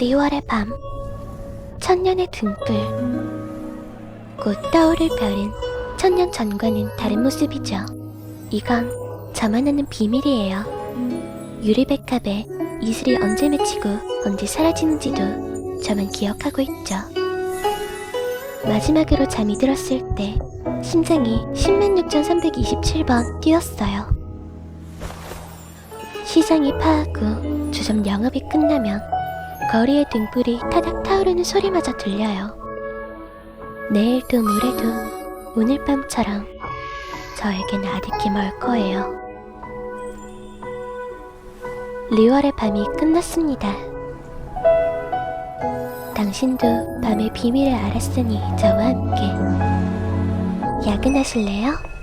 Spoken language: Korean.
리월의 밤 천년의 등불 곧 떠오를 별은 천년 전과는 다른 모습이죠. 이건 저만 아는 비밀이에요. 유리백합에 이슬이 언제 맺히고 언제 사라지는지도 저만 기억하고 있죠. 마지막으로 잠이 들었을 때 심장이 106,327번 뛰었어요. 시장이 파하고 주점 영업이 끝나면 거리의 등불이 타닥 타오르는 소리마저 들려요. 내일도 모레도 오늘 밤처럼 저에겐 아득히 멀 거예요. 리월의 밤이 끝났습니다. 당신도 밤의 비밀을 알았으니 저와 함께 야근하실래요?